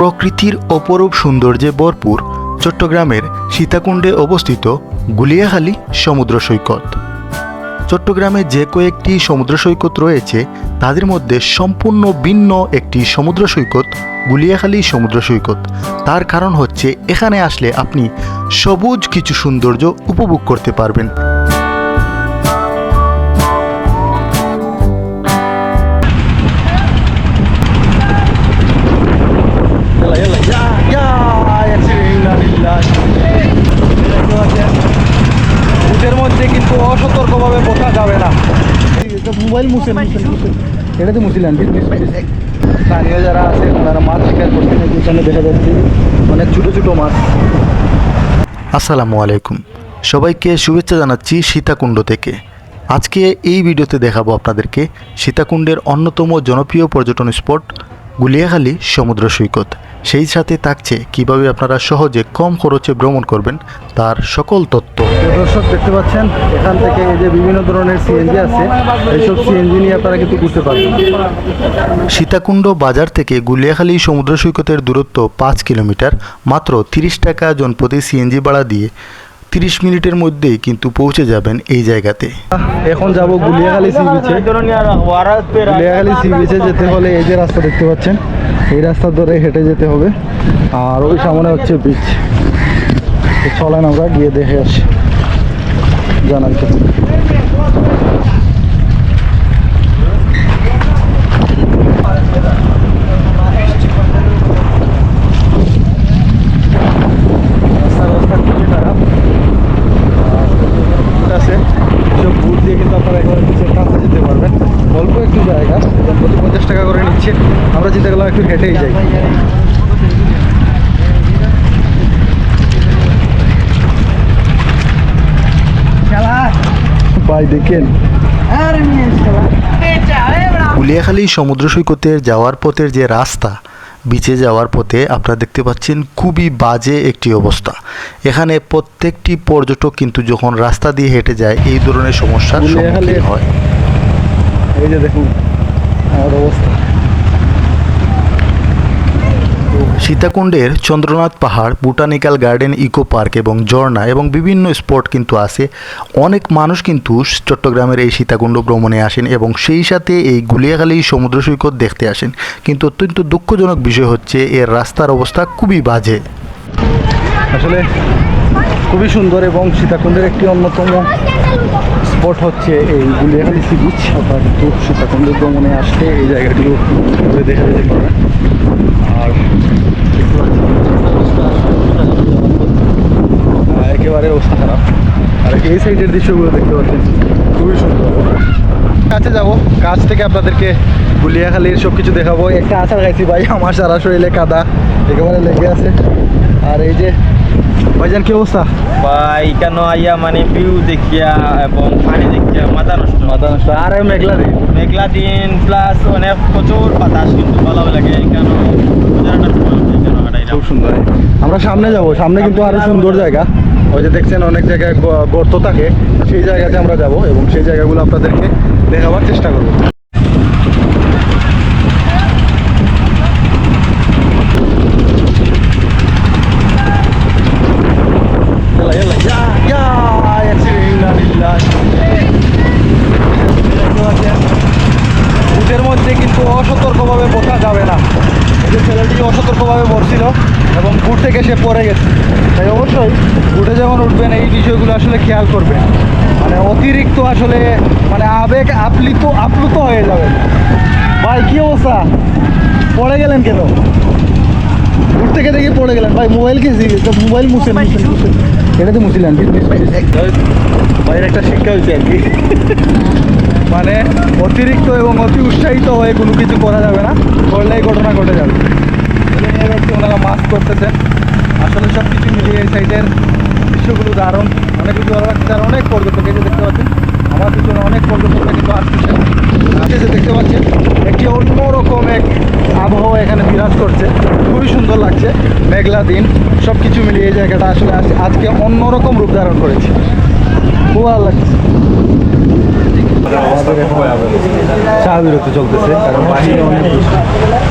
প্রকৃতির অপরূপ সৌন্দর্যে ভরপুর চট্টগ্রামের সীতাকুণ্ডে অবস্থিত গুলিয়াখালী সমুদ্র সৈকত। চট্টগ্রামে যে কয়েকটি সমুদ্র সৈকত রয়েছে, তাদের মধ্যে সম্পূর্ণ ভিন্ন একটি সমুদ্র সৈকত গুলিয়াখালী সমুদ্র সৈকত। তার কারণ হচ্ছে, এখানে আসলে আপনি সবুজ কিছু সৌন্দর্য উপভোগ করতে পারবেন। কিন্তু অসতর্কভাবে বসা যাবে না। মোবাইল মুছেন মুছেন এটাতে মুছিলেন স্থানীয় যারা আছে তারা মাছ শিকার করছেন এখানে দেখা যাচ্ছে অনেক ছোটো ছোটো মাছ। আসসালামু আলাইকুম। সবাইকে শুভেচ্ছা জানাচ্ছি সীতাকুণ্ড থেকে। আজকে এই ভিডিওতে দেখাবো আপনাদেরকে সীতাকুণ্ডের অন্যতম জনপ্রিয় পর্যটন স্পট গুলিয়াখালী সমুদ্র সৈকত। সেই সাথে থাকছে কীভাবে আপনারা সহজে কম খরচে ভ্রমণ করবেন তার সকল তথ্য। দর্শক দেখতে পাচ্ছেন এখান থেকে এই যে বিভিন্ন ধরনের সিএনজি আছে এইসব সিএনজি নিয়ে আপনারা কিন্তু ঘুরতে পারবেন। সীতাকুণ্ড বাজার থেকে গুলিয়াখালী সমুদ্র সৈকতের দূরত্ব পাঁচ কিলোমিটার মাত্র তিরিশ টাকা জনপ্রতি সিএনজি ভাড়া দিয়ে তিরিশ মিনিটের মধ্যেই কিন্তু পৌঁছে যাবেন এই জায়গাতে। এখন যাব গুলিয়াখালী সি বিচে গুলিয়াখালী সি বিচে যেতে হলে এই যে রাস্তা দেখতে পাচ্ছেন এই রাস্তা ধরে হেঁটে যেতে হবে। আর ওই সামনে হচ্ছে বিচ চলেন আমরা, গিয়ে দেখে আসি। জানার জন্য। রাস্তার আছে। সব বুট দিয়ে কিন্তু আপনারা একেবারে যেতে পারবেন অল্প একটু জায়গা প্রতি পঞ্চাশ টাকা করে নিচ্ছে। আমরা যেতে গেলাম একটু হেঁটেই যাই। ভাই দেখেন। কুলিয়াখালী সমুদ্র সৈকতের যাওয়ার পথের যে রাস্তা বিচে যাওয়ার পথে আপনারা দেখতে পাচ্ছেন খুবই বাজে একটি অবস্থা। এখানে প্রত্যেকটি পর্যটক কিন্তু যখন রাস্তা দিয়ে হেঁটে যায় এই ধরনের সমস্যার সম্মুখীন হয়। এই যে দেখুন আমার অবস্থা। সীতাকুণ্ডের চন্দ্রনাথ পাহাড় বোটানিক্যাল গার্ডেন ইকো পার্ক এবং ঝর্ণা এবং বিভিন্ন স্পট কিন্তু আছে। অনেক মানুষ কিন্তু চট্টগ্রামের এই সীতাকুণ্ড ভ্রমণে আসেন এবং সেই সাথে এই গুলিয়াখালী সমুদ্র সৈকত দেখতে আসেন। কিন্তু অত্যন্ত দুঃখজনক বিষয় হচ্ছে এর রাস্তার অবস্থা খুবই বাজে। আসলে খুবই সুন্দর এবং সীতাকুণ্ডের একটি অন্যতম স্পট হচ্ছে এই গুলিয়াখালী সি বিচ আপনারা কিন্তু সীতাকুণ্ড ভ্রমণে আসলে এই জায়গাটিও ঘুরে দেখে যেতে পারবেন। আর একেবারে অবস্থা খারাপ। আর এই সাইডের দৃশ্যগুলো দেখতে পাচ্ছেন, খুবই সুন্দর। কাছে যাব, কাছ থেকে আপনাদেরকে গুলিয়াখালীর সব কিছু দেখাবো। একটা আচার খাইছি ভাই, আমার সারা শরীরে কাদা একেবারে লেগে আছে। আর এই যে ভাইজান কি অবস্থা? ভাই কেন আইয়া মানে ভিউ দেখিয়া এবং পানি দেখিয়া মাথা নষ্ট? মাথা নষ্ট। আর মেঘলা দিন। মেঘলা দিন প্লাস অনেক প্রচুর বাতাস কিন্তু ভালো লাগে কেন খুব সুন্দর। আমরা সামনে যাব সামনে কিন্তু আরও সুন্দর জায়গা। ওই যে দেখছেন অনেক জায়গায় গর্ত থাকে সেই জায়গাতে আমরা যাব এবং সেই জায়গাগুলো আপনাদেরকে দেখাবার চেষ্টা করব। ছেলেটি অসতর্কভাবে বসছিল এবং বুট থেকে সে পড়ে গেছে। তাই অবশ্যই বুটে যখন উঠবেন, এই বিষয়গুলো আসলে খেয়াল করবেন। মানে অতিরিক্ত আসলে মানে আবেগ আপ্লিত, আপ্লুত হয়ে যাবে ভাই, কি অবস্থা? পড়ে গেলেন কেন? বুট থেকে দেখে পড়ে গেলেন। ভাই, মোবাইল কি মোবাইল মুছেন মুছেন এটাতে মুছিলেন ভাইয়ের একটা শিক্ষা হয়েছে আর কি। মানে অতিরিক্ত এবং অতি উৎসাহিত হয়ে কোনো কিছু করা যাবে না। করলেই ঘটনা ঘটে যাবে। নিয়ে হচ্ছে ওনারা মাস্ক করতেছেন আসলে সব কিছু মিলিয়ে এই সাইডের দৃশ্যগুলো দারুণ। অনেক কিছু ভালো লাগছে আর অনেক পর্যটক এই দেখতে পাচ্ছেন, আমার পিছনে অনেক পর্যটকরা কিন্তু আসতেছে আজকে যে দেখতে পাচ্ছেন, একটি অন্যরকম এক আবহাওয়া এখানে বিরাজ করছে। খুবই সুন্দর লাগছে, মেঘলা দিন সব কিছু মিলিয়ে এই জায়গাটা আসলে আজ- আজকে অন্যরকম রূপ ধারণ করেছে। খুব ভালো লাগছে। আমাদের এখন চলতেছে কারণ বাহিরে অনেক বৃষ্টি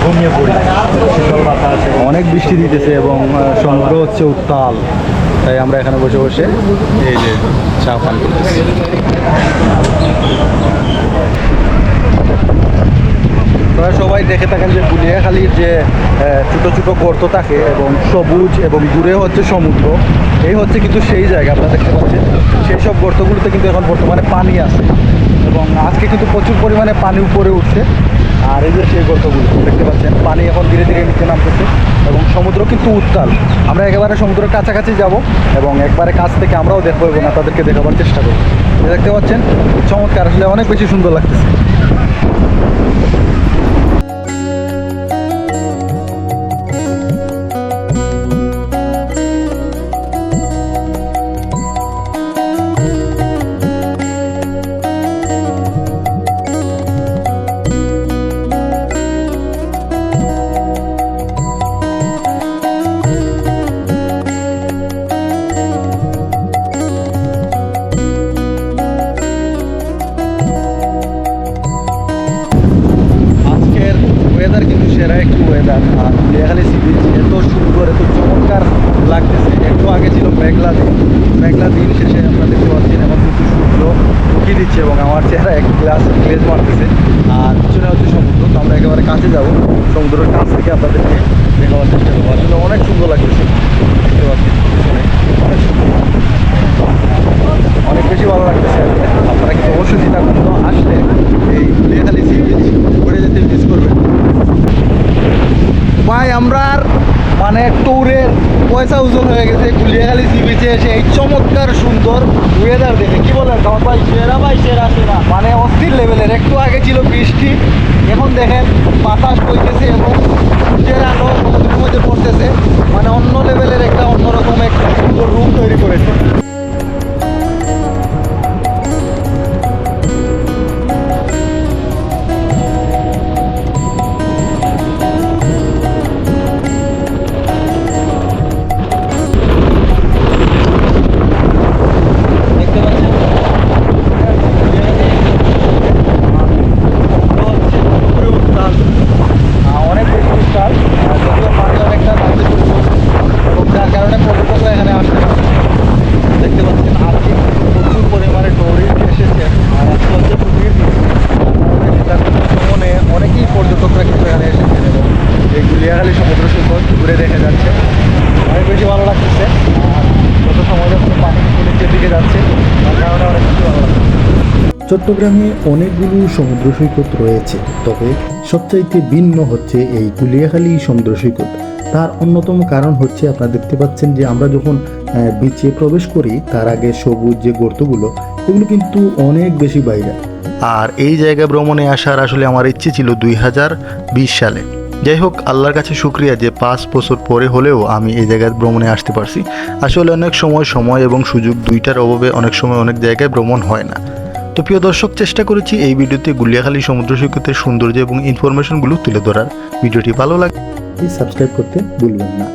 ঘুমিয়ে পড়ি। শীতল বাতাস অনেক বৃষ্টি দিতেছে এবং আহ, সমুদ্র হচ্ছে উত্তাল। তাই আমরা এখানে বসে বসে এই যে চা পান করতেছি। আপনারা সবাই দেখে থাকেন যে গুলিয়াখালীর যে ছোট ছোট গর্ত থাকে এবং সবুজ এবং দূরে হচ্ছে সমুদ্র। এই হচ্ছে কিন্তু সেই জায়গা আপনারা দেখতে পাচ্ছেন। সেই সব গর্তগুলোতে কিন্তু এখন বর্তমানে পানি আছে। এবং আজকে কিন্তু প্রচুর পরিমাণে পানি উপরে উঠছে। আর এই যে সেই গর্তগুলো, দেখতে পাচ্ছেন, পানি এখন ধীরে ধীরে নিচে নামতেছে এবং সমুদ্র কিন্তু উত্তাল। আমরা একেবারে সমুদ্রের কাছাকাছি যাব এবং একবারে কাছ থেকে আমরাও দেখব এবং তাদেরকে দেখাবার চেষ্টা করব। দেখতে পাচ্ছেন, চমৎকার, আসলে অনেক বেশি সুন্দর লাগতেছে। একটি ওয়েদার আর লিয়াখালী সি এত সুন্দর, এত চমৎকার লাগতেছে। একটু আগে ছিল মেঘলা দিন। মেঘলা দিন শেষে আপনারা দেখতে পাচ্ছেন এখন কিন্তু সূর্য উঁকি দিচ্ছে এবং আমার চেহারা এক গ্লাস গ্লেজ মারতেছে। আর পিছনে হচ্ছে সমুদ্র, তো আমরা একেবারে কাছে যাব। সমুদ্রের কাছ থেকে আপনাদেরকে দেখাবার চেষ্টা করব। আসলে অনেক সুন্দর লাগতেছে। দেখতে পাচ্ছেন পিছনে। অনেক সুন্দর অনেক বেশি ভালো লাগতেছে। আপনারা কিন্তু অবশ্যই সীতাকুণ্ড আসলে এই লিয়াখালী সি বিচ ঘুরে যেতে মিস করবেন ভাই আমরা আর মানে ট্যুরের পয়সা উজন হয়ে গেছে, গুলিয়াখালি সি বিচে এসে এই চমৎকার সুন্দর ওয়েদার দেখে। কি বলেন কামাল ভাই সেরা ভাই, সেরা সেরা। মানে অস্থির লেভেলের একটু আগে ছিল বৃষ্টি, এখন দেখেন বাতাস বইতেছে এবং সূর্যের আলো সমুদ্রের মধ্যে পড়তেছে। মানে অন্য লেভেলের একটা অন্যরকম একটা সুন্দর রুম তৈরি করেছে। সমুদ্র সৈকত ঘুরে দেখে যাচ্ছে। অনেক বেশি ভালো লাগতেছে। আর যত সময় যখন পানি নিচের দিকে যাচ্ছে। তার কারণে অনেক বেশি ভালো লাগছে। চট্টগ্রামে অনেকগুলো সমুদ্র সৈকত রয়েছে তবে সবচাইতে ভিন্ন হচ্ছে এই কুলিয়াখালী সমুদ্র সৈকত। তার অন্যতম কারণ হচ্ছে আপনারা দেখতে পাচ্ছেন যে আমরা যখন বিচে প্রবেশ করি তার আগে সবুজ যে গর্তগুলো এগুলো কিন্তু অনেক বেশি বাইরে আর এই জায়গা ভ্রমণে আসার আসলে আমার ইচ্ছে ছিল দুই হাজার বিশ সালে। যাই হোক আল্লাহর কাছে শুক্রিয়া যে পাঁচ বছর পরে হলেও আমি এই জায়গায় ভ্রমণে আসতে পারছি। আসলে অনেক সময় সময় এবং সুযোগ দুইটার অভাবে অনেক সময় অনেক জায়গায় ভ্রমণ হয় না। তো প্রিয় দর্শক, চেষ্টা করেছি এই ভিডিওতে গুলিয়াখালী সমুদ্র সৈকতের সৌন্দর্য এবং ইনফরমেশনগুলো তুলে ধরার। ভিডিওটি ভালো লাগে সাবস্ক্রাইব করতে ভুলবেন না।